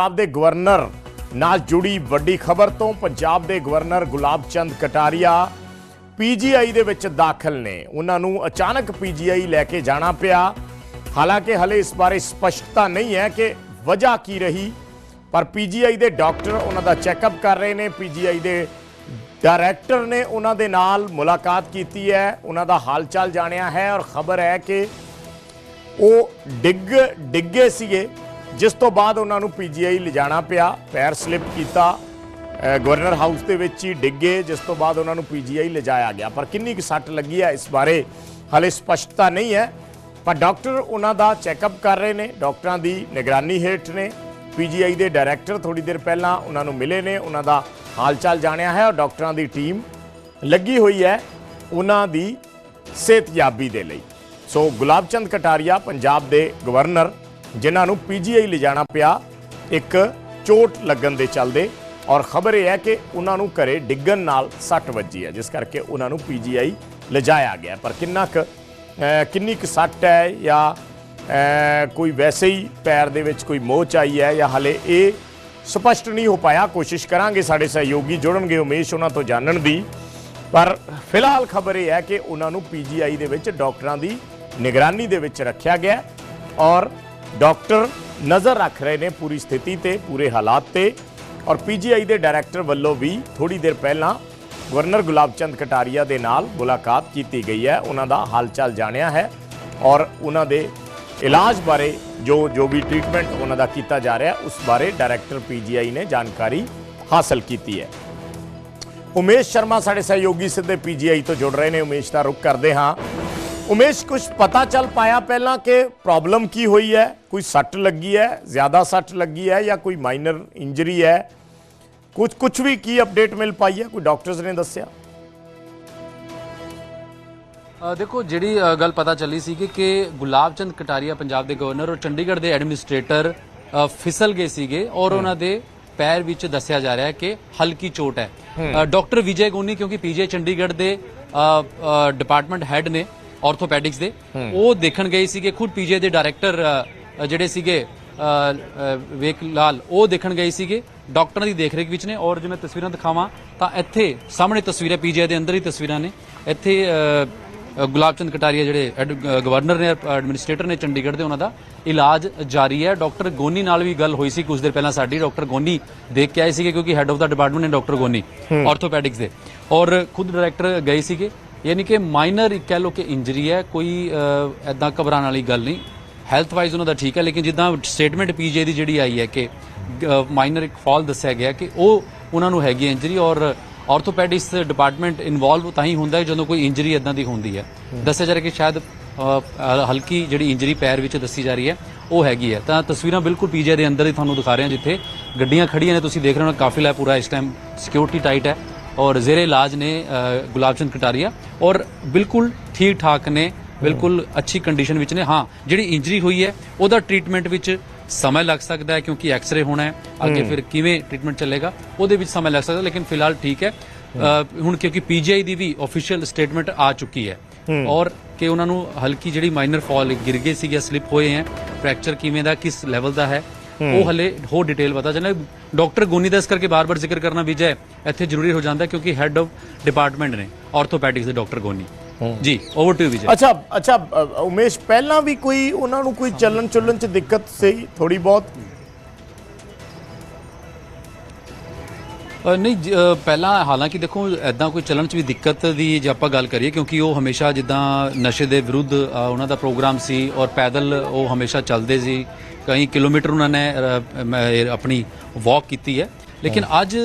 ਪੰਜਾਬ ਦੇ ਗਵਰਨਰ ਨਾਲ ਜੁੜੀ ਵੱਡੀ ਖਬਰ ਤੋਂ ਪੰਜਾਬ ਦੇ ਗਵਰਨਰ ਗੁਲਾਬ ਚੰਦ ਕਟਾਰੀਆ ਪੀਜੀਆਈ ਦੇ ਵਿੱਚ ਦਾਖਲ ਨੇ। ਉਹਨਾਂ ਨੂੰ ਅਚਾਨਕ ਪੀਜੀਆਈ ਲੈ ਕੇ ਜਾਣਾ ਪਿਆ। ਹਾਲਾਂਕਿ ਹਲੇ ਇਸ ਬਾਰੇ ਸਪਸ਼ਟਤਾ ਨਹੀਂ ਹੈ ਕਿ ਵਜ੍ਹਾ ਕੀ ਰਹੀ, ਪਰ ਪੀਜੀਆਈ ਦੇ ਡਾਕਟਰ ਉਹਨਾਂ ਦਾ ਚੈੱਕਅਪ ਕਰ ਰਹੇ ਨੇ। ਪੀਜੀਆਈ ਦੇ ਡਾਇਰੈਕਟਰ ਨੇ ਉਹਨਾਂ ਦੇ ਨਾਲ ਮੁਲਾਕਾਤ ਕੀਤੀ ਹੈ। ਉਹਨਾਂ ਦਾ ਹਾਲ ਚਾਲ ਜਾਣਿਆ ਹੈ ਔਰ ਖਬਰ ਹੈ ਕਿ ਉਹ ਡਿੱਗ, ਡਿੱਗੇ ਸੀਗੇ। ਜਿਸ ਤੋਂ ਬਾਅਦ ਉਹਨਾਂ ਨੂੰ ਪੀਜੀਆਈ ਲਿਜਾਣਾ ਪਿਆ, ਪੈਰ ਸਲਿਪ ਕੀਤਾ ਗਵਰਨਰ ਹਾਊਸ ਦੇ ਵਿੱਚ ਹੀ ਡਿੱਗੇ, ਜਿਸ ਤੋਂ ਬਾਅਦ ਉਹਨਾਂ ਨੂੰ ਪੀਜੀਆਈ ਲਿਜਾਇਆ ਗਿਆ। ਪਰ ਕਿੰਨੀ ਕੁ ਸੱਟ ਲੱਗੀ ਹੈ ਇਸ ਬਾਰੇ ਹਾਲੇ ਸਪਸ਼ਟਤਾ ਨਹੀਂ ਹੈ। ਪਰ ਡਾਕਟਰ ਉਹਨਾਂ ਦਾ ਚੈੱਕਅਪ ਕਰ ਰਹੇ ਨੇ, ਡਾਕਟਰਾਂ ਦੀ ਨਿਗਰਾਨੀ ਹੇਠ ਨੇ। ਪੀਜੀਆਈ ਦੇ ਡਾਇਰੈਕਟਰ ਥੋੜੀ ਦੇਰ ਪਹਿਲਾਂ ਉਹਨਾਂ ਨੂੰ ਮਿਲੇ ਨੇ, ਉਹਨਾਂ ਦਾ ਹਾਲ ਚਾਲ ਜਾਣਿਆ ਹੈ ਔਰ ਡਾਕਟਰਾਂ ਦੀ ਟੀਮ ਲੱਗੀ ਹੋਈ ਹੈ ਉਹਨਾਂ ਦੀ ਸਿਹਤਯਾਬੀ ਦੇ ਲਈ। ਸੋ ਗੁਲਾਬ ਚੰਦ ਕਟਾਰੀਆ, ਪੰਜਾਬ ਦੇ ਗਵਰਨਰ ਜਿਨ੍ਹਾਂ ਨੂੰ ਪੀਜੀਆਈ ਲਿਜਾਣਾ ਪਿਆ, ਇੱਕ ਚੋਟ ਲੱਗਣ ਦੇ ਚੱਲਦੇ ਔਰ ਖਬਰ ਇਹ ਹੈ ਕਿ ਉਹਨਾਂ ਨੂੰ ਘਰੇ ਡਿੱਗਣ ਨਾਲ ਸੱਟ ਵੱਜੀ ਹੈ, ਜਿਸ ਕਰਕੇ ਉਹਨਾਂ ਨੂੰ ਪੀਜੀਆਈ ਲਿਜਾਇਆ ਗਿਆ ਪਰ ਕਿੰਨਾ ਕੁ ਕਿੰਨੀ ਕੁ ਸੱਟ ਹੈ ਜਾਂ ਕੋਈ ਵੈਸੇ ਹੀ ਪੈਰ ਦੇ ਵਿੱਚ ਕੋਈ ਮੋਚ ਆਈ ਹੈ ਜਾਂ ਹਲੇ ਇਹ ਸਪਸ਼ਟ ਨਹੀਂ ਹੋ ਪਾਇਆ, ਕੋਸ਼ਿਸ਼ ਕਰਾਂਗੇ ਸਾਡੇ ਸਹਿਯੋਗੀ ਜੁੜਨਗੇ ਉਮੇਸ਼ ਉਹਨਾਂ ਤੋਂ ਜਾਣਨ ਦੀ। ਪਰ ਫਿਲਹਾਲ ਖਬਰ ਇਹ ਹੈ ਕਿ ਉਹਨਾਂ ਨੂੰ ਪੀਜੀਆਈ ਦੇ ਵਿੱਚ ਡਾਕਟਰਾਂ ਦੀ ਨਿਗਰਾਨੀ ਦੇ ਵਿੱਚ ਰੱਖਿਆ ਗਿਆ ਔਰ ਡਾਕਟਰ ਨਜ਼ਰ ਰੱਖ ਰਹੇ ਨੇ ਪੂਰੀ ਸਥਿਤੀ ਤੇ, ਪੂਰੇ ਹਾਲਾਤ ਤੇ ਔਰ ਪੀਜੀਆਈ ਦੇ ਡਾਇਰੈਕਟਰ ਵੱਲੋਂ ਵੀ ਥੋੜੀ ਦੇਰ ਪਹਿਲਾਂ ਗਵਰਨਰ ਗੁਲਾਬ ਚੰਦ ਕਟਾਰੀਆ ਦੇ ਨਾਲ ਮੁਲਾਕਾਤ ਕੀਤੀ ਗਈ ਹੈ। ਉਹਨਾਂ ਦਾ ਹਾਲ ਚਾਲ ਜਾਣਿਆ ਹੈ ਔਰ ਉਹਨਾਂ ਦੇ ਇਲਾਜ ਬਾਰੇ ਜੋ ਜੋ ਵੀ ਟ੍ਰੀਟਮੈਂਟ ਉਹਨਾਂ ਦਾ ਕੀਤਾ ਜਾ ਰਿਹਾ, ਉਸ ਬਾਰੇ ਡਾਇਰੈਕਟਰ ਪੀਜੀਆਈ ਨੇ ਜਾਣਕਾਰੀ ਹਾਸਲ ਕੀਤੀ ਹੈ। ਉਮੇਸ਼ ਸ਼ਰਮਾ ਸਾਡੇ ਸਹਿਯੋਗੀ ਸਿੱਧੇ ਪੀਜੀਆਈ ਤੋਂ ਜੁੜ ਰਹੇ ਨੇ। ਉਮੇਸ਼ ਦਾ ਰੁਕ ਕਰਦੇ ਹਾਂ। ਉਮੇਸ਼ ਕੁਝ ਪਤਾ ਚੱਲ ਪਾਇਆ ਪਹਿਲਾਂ ਕਿ ਪ੍ਰੋਬਲਮ ਕੀ ਹੋਈ ਹੈ? ਕੋਈ ਸੱਟ ਲੱਗੀ ਹੈ? ਜ਼ਿਆਦਾ ਸੱਟ ਲੱਗੀ ਹੈ ਜਾਂ ਕੋਈ ਮਾਈਨਰ ਇੰਜਰੀ ਹੈ? ਕੁਝ ਕੁਝ ਵੀ ਕੀ ਅਪਡੇਟ ਮਿਲ ਪਾਈ ਹੈ? ਕੋਈ ਡਾਕਟਰਸ ਨੇ ਦੱਸਿਆ? ਦੇਖੋ ਜਿਹੜੀ ਗੱਲ ਪਤਾ ਚੱਲੀ ਸੀ ਕਿ ਕਿ ਗੁਲਾਬ ਚੰਦ ਕਟਾਰੀਆ ਪੰਜਾਬ ਦੇ ਗਵਰਨਰ ਔਰ ਚੰਡੀਗੜ੍ਹ ਦੇ ਐਡਮਿਨਿਸਟ੍ਰੇਟਰ ਫਿਸਲ ਗਏ ਸੀਗੇ ਔਰ ਉਹਨਾਂ ਦੇ ਪੈਰ ਵਿੱਚ ਦੱਸਿਆ ਜਾ ਰਿਹਾ ਹੈ ਕਿ ਹਲਕੀ ਚੋਟ ਹੈ। ਡਾਕਟਰ ਵਿਜੇ ਗੋਨੀ ਕਿਉਂਕਿ ਪੀਜੀ ਚੰਡੀਗੜ੍ਹ ਦੇ ਡਿਪਾਰਟਮੈਂਟ ਹੈੱਡ ਨੇ ਆਰਥੋਪੈਡਿਕਸ ਦੇ। ਉਹ ਦੇਖਣ ਗਏ ਸੀਗੇ ਖੁਦ ਪੀਜੀ ਦੇ ਡਾਇਰੈਕਟਰ ਜਿਹੜੇ ਸੀਗੇ ਵੇਖ ਲਾਲ ਉਹ ਦੇਖਣ ਗਏ ਸੀਗੇ। ਡਾਕਟਰਾਂ ਦੀ ਦੇਖਰੇਖ ਵਿੱਚ ਨੇ ਔਰ ਜੇ ਮੈਂ ਤਸਵੀਰਾਂ ਦਿਖਾਵਾਂ ਤਾਂ ਇੱਥੇ ਸਾਹਮਣੇ ਤਸਵੀਰਾਂ ਪੀਜੀ ਦੇ ਅੰਦਰ ਹੀ ਤਸਵੀਰਾਂ ਨੇ। ਇੱਥੇ ਗੁਲਾਬ ਚੰਦ ਕਟਾਰੀਆ ਜਿਹੜੇ ਗਵਰਨਰ ਨੇ ਐਡਮਿਨਿਸਟ੍ਰੇਟਰ ਨੇ ਚੰਡੀਗੜ੍ਹ ਦੇ ਉਹਨਾਂ ਦਾ ਇਲਾਜ ਜਾਰੀ ਹੈ। ਡਾਕਟਰ ਗੋਨੀ ਨਾਲ ਵੀ ਗੱਲ ਹੋਈ ਸੀ ਕੁਝ ਦਿਨ ਪਹਿਲਾਂ ਸਾਡੀ। ਡਾਕਟਰ ਗੋਨੀ ਦੇਖ ਕੇ ਆਏ ਸੀਗੇ ਕਿਉਂਕਿ ਹੈੱਡ ਆਫ ਦਾ ਡਿਪਾਰਟਮੈਂਟ ਨੇ ਡਾਕਟਰ ਗੋਨੀ ਆਰਥੋਪੈਡਿਕਸ ਦੇ। ਔਰ ਖੁਦ ਡਾਇਰੈਕਟਰ ਗਏ ਸੀਗੇ। ਯਾਨੀ ਕਿ ਮਾਈਨਰ ਕਹਿ ਲੋ ਕਿ ਇੰਜਰੀ ਹੈ ਕੋਈ ਐਦਾਂ ਘਬਰਾਉਣ ਵਾਲੀ ਗੱਲ ਨਹੀਂ। ਹੈਲਥ ਵਾਈਜ਼ ਉਹਨਾਂ ਦਾ ਠੀਕ ਹੈ ਲੇਕਿਨ ਜਿੱਦਾਂ ਸਟੇਟਮੈਂਟ ਪੀਜੇ ਦੀ ਜਿਹੜੀ ਆਈ ਹੈ ਕਿ ਮਾਈਨਰ ਇੱਕ ਫਾਲ ਦੱਸਿਆ ਗਿਆ ਕਿ ਉਹ ਉਹਨਾਂ ਨੂੰ ਹੈਗੀ ਇੰਜਰੀ ਔਰ ਆਰਥੋਪੈਡਿਕਸ ਡਿਪਾਰਟਮੈਂਟ ਇਨਵੋਲਵ ਤਾਂ ਹੀ ਹੁੰਦਾ ਹੈ ਜਦੋਂ ਕੋਈ ਇੰਜਰੀ ਇਦਾਂ ਦੀ ਹੁੰਦੀ ਹੈ। ਦੱਸਿਆ ਜਾ ਰਿਹਾ ਕਿ ਸ਼ਾਇਦ ਹਲਕੀ ਜਿਹੜੀ ਇੰਜਰੀ ਪੈਰ ਵਿੱਚ ਦੱਸੀ ਜਾ ਰਹੀ ਹੈ ਉਹ ਹੈਗੀ ਹੈ। ਤਾਂ ਤਸਵੀਰਾਂ ਬਿਲਕੁਲ ਪੀਜੇ ਦੇ ਅੰਦਰ ਹੀ ਤੁਹਾਨੂੰ ਦਿਖਾ ਰਹੇ ਹਾਂ ਜਿੱਥੇ ਗੱਡੀਆਂ ਖੜੀਆਂ ਨੇ। ਤੁਸੀਂ ਦੇਖ ਰਹੇ ਹੋ ਕਾਫਿਲਾ ਪੂਰਾ ਇਸ ਟਾਈਮ ਸਿਕਿਉਰਿਟੀ ਟਾਈਟ ਹੈ। ਔਰ ਜ਼ੇਰੇ ਇਲਾਜ ਨੇ ਅ, ਗੁਲਾਬ ਚੰਦ ਕਟਾਰੀਆ ਔਰ ਬਿਲਕੁਲ ਠੀਕ ਠਾਕ ਨੇ ਬਿਲਕੁਲ ਅੱਛੀ ਕੰਡੀਸ਼ਨ ਵਿੱਚ ਨੇ ਹਾਂ ਜਿਹੜੀ ਇੰਜਰੀ ਹੋਈ ਹੈ ਉਹਦਾ ਟ੍ਰੀਟਮੈਂਟ ਵਿੱਚ ਸਮਾਂ ਲੱਗ ਸਕਦਾ ਹੈ ਕਿਉਂਕਿ ਐਕਸ-ਰੇ ਹੋਣਾ ਹੈ ਅੱਗੇ ਫਿਰ ਕਿਵੇਂ ਟ੍ਰੀਟਮੈਂਟ ਚੱਲੇਗਾ ਉਹਦੇ ਵਿੱਚ ਸਮਾਂ ਲੱਗ ਸਕਦਾ ਲੇਕਿਨ ਫਿਲਹਾਲ ਠੀਕ ਹੈ ਹੁਣ ਕਿਉਂਕਿ ਪੀਜੀਆਈ ਦੀ ਵੀ ਆਫੀਸ਼ੀਅਲ ਸਟੇਟਮੈਂਟ ਆ ਚੁੱਕੀ ਹੈ ਔਰ ਕਿ ਉਹਨਾਂ ਨੂੰ ਹਲਕੀ ਜਿਹੜੀ ਮਾਈਨਰ ਫਾਲ ਗਿਰ ਗਏ ਸੀ ਜਾਂ ਸਲਿਪ ਹੋਏ ਹੈ ਫ੍ਰੈਕਚਰ ਕਿਵੇਂ ਦਾ ਕਿਸ ਲੈਵਲ ਦਾ ਹੈ ਉਹ ਹਲੇ ਹੋਰ ਡਿਟੇਲ ਪਤਾ ਚੱਲਣਾ ਡਾਕਟਰ ਗੋਨੀ ਦਾ ਇਸ ਕਰਕੇ ਬਾਰ-ਬਾਰ ਜ਼ਿਕਰ ਕਰਨਾ ਵਿਜੇ ਇੱਥੇ ਜ਼ਰੂਰੀ ਹੋ ਜਾਂਦਾ ਕਿਉਂਕਿ ਹੈੱਡ ਆਫ ਡਿਪਾਰਟਮੈਂਟ ਨੇ ਆਰਥੋਪੈਡਿਕਸ ਦੇ ਡਾਕਟਰ ਗੋਨੀ। ਜੀ ਓਵਰ ਟੂ ਵਿਜੇ। ਅੱਛਾ ਅੱਛਾ ਉਮੇਸ਼ ਪਹਿਲਾਂ ਵੀ ਕੋਈ ਉਹਨਾਂ ਨੂੰ ਕੋਈ ਚੱਲਣ ਚੁੱਲਣ ਚ ਦਿੱਕਤ ਸੀ ਥੋੜੀ ਬਹੁਤ? ਨਹੀਂ ਪਹਿਲਾਂ ਹਾਲਾਂਕਿ ਦੇਖੋ ਐਦਾਂ ਕੋਈ ਚੱਲਣ 'ਚ ਵੀ ਦਿੱਕਤ ਦੀ ਜੇ ਆਪਾਂ ਗੱਲ ਕਰੀਏ ਕਿਉਂਕਿ ਉਹ ਹਮੇਸ਼ਾ ਜਿੱਦਾਂ ਨਸ਼ੇ ਦੇ ਵਿਰੁੱਧ ਉਹਨਾਂ ਦਾ ਪ੍ਰੋਗਰਾਮ ਸੀ ਔਰ ਪੈਦਲ ਉਹ ਹਮੇਸ਼ਾ ਚੱਲਦੇ ਸੀ। ਕਈ ਕਿਲੋਮੀਟਰ ਉਹਨਾਂ ਨੇ ਆਪਣੀ ਵਾਕ ਕੀਤੀ ਹੈ। ਲੇਕਿਨ ਅੱਜ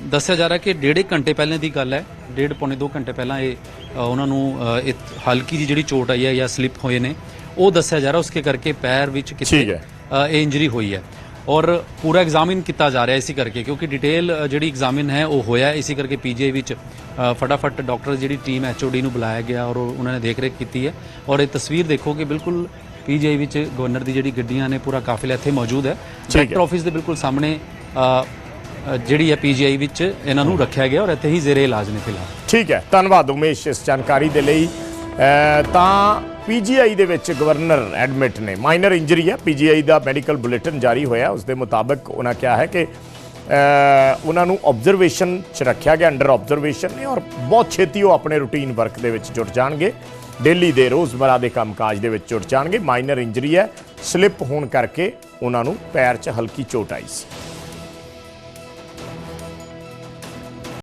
ਦੱਸਿਆ ਜਾ ਰਿਹਾ ਕਿ ਡੇਢ ਘੰਟੇ ਪਹਿਲਾਂ ਦੀ ਗੱਲ ਹੈ। ਡੇਢ ਪੌਣੇ 2 ਘੰਟੇ ਪਹਿਲਾਂ ਇਹ ਉਹਨਾਂ ਨੂੰ ਇਹ ਹਲਕੀ ਜਿਹੀ ਜਿਹੜੀ ਚੋਟ ਆਈ ਹੈ ਜਾਂ ਸਲਿਪ ਹੋਏ ਨੇ ਉਹ ਦੱਸਿਆ ਜਾ ਰਿਹਾ ਉਸਕੇ ਕਰਕੇ ਪੈਰ ਵਿੱਚ। ਅ, ਇਹ ਇੰਜਰੀ ਹੋਈ ਹੈ। ਔਰ ਪੂਰਾ ਐਗਜ਼ਾਮਿਨ ਕੀਤਾ ਜਾ ਰਿਹਾ ਇਸੇ ਕਰਕੇ ਕਿਉਂਕਿ ਡਿਟੇਲ ਜਿਹੜੀ ਐਗਜ਼ਾਮਿਨ ਹੈ ਉਹ ਹੋਇਆ ਇਸੇ ਕਰਕੇ ਪੀਜੀਆਈ ਵਿੱਚ ਫਟਾਫਟ ਡਾਕਟਰ ਜਿਹੜੀ ਟੀਮ ਐਚਓਡੀ ਨੂੰ ਬੁਲਾਇਆ ਗਿਆ ਔਰ ਉਹ- ਉਹਨਾਂ ਨੇ ਦੇਖਰੇਖ ਕੀਤੀ ਹੈ। ਔਰ ਇਹ ਤਸਵੀਰ ਦੇਖੋ ਕਿ ਬਿਲਕੁਲ ਪੀਜੀਆਈ ਵਿੱਚ ਗਵਰਨਰ ਦੀ ਜਿਹੜੀ ਗੱਡੀਆਂ ਨੇ ਪੂਰਾ ਕਾਫਿਲਾ ਇੱਥੇ ਮੌਜੂਦ ਹੈ। ਡਾਇਰੈਕਟਰ ਆਫਿਸ ਦੇ ਬਿਲਕੁਲ ਸਾਹਮਣੇ ਜਿਹੜੀ ਹੈ ਪੀਜੀਆਈ ਵਿੱਚ ਇਹਨਾਂ ਨੂੰ ਰੱਖਿਆ ਗਿਆ ਔਰ ਇੱਥੇ ਹੀ ਜ਼ੇਰੇ ਇਲਾਜ ਨੇ ਫਿਲਹਾਲ। ਠੀਕ ਹੈ। ਧੰਨਵਾਦ ਉਮੇਸ਼ ਇਸ ਜਾਣਕਾਰੀ ਦੇ ਲਈ। ਤਾਂ ਪੀਜੀਆਈ ਦੇ ਵਿੱਚ ਗਵਰਨਰ ਐਡਮਿਟ ਨੇ। ਮਾਈਨਰ ਇੰਜਰੀ ਹੈ। ਪੀਜੀਆਈ ਦਾ ਮੈਡੀਕਲ ਬੁਲੇਟਿਨ ਜਾਰੀ ਹੋਇਆ ਉਸ ਦੇ ਮੁਤਾਬਕ ਉਹਨਾਂ ਕਿਹਾ ਹੈ ਕਿ ਉਹਨਾਂ ਨੂੰ ਆਬਜ਼ਰਵੇਸ਼ਨ 'ਚ ਰੱਖਿਆ ਗਿਆ ਅੰਡਰ ਆਬਜ਼ਰਵੇਸ਼ਨ ਨੇ ਔਰ ਬਹੁਤ ਛੇਤੀ ਉਹ ਆਪਣੇ ਰੂਟੀਨ ਵਰਕ ਦੇ ਵਿੱਚ ਜੁਟ ਜਾਣਗੇ। ਡੇਲੀ ਦੇ ਰੋਜ਼ਮਰਾ ਦੇ ਕੰਮਕਾਜ ਦੇ ਵਿੱਚ ਜੁਟ ਜਾਣਗੇ। ਮਾਈਨਰ ਇੰਜਰੀ ਹੈ ਸਲਿੱਪ ਹੋਣ ਕਰਕੇ ਉਹਨਾਂ ਨੂੰ ਪੈਰ 'ਚ ਹਲਕੀ ਚੋਟ ਆਈ ਸੀ।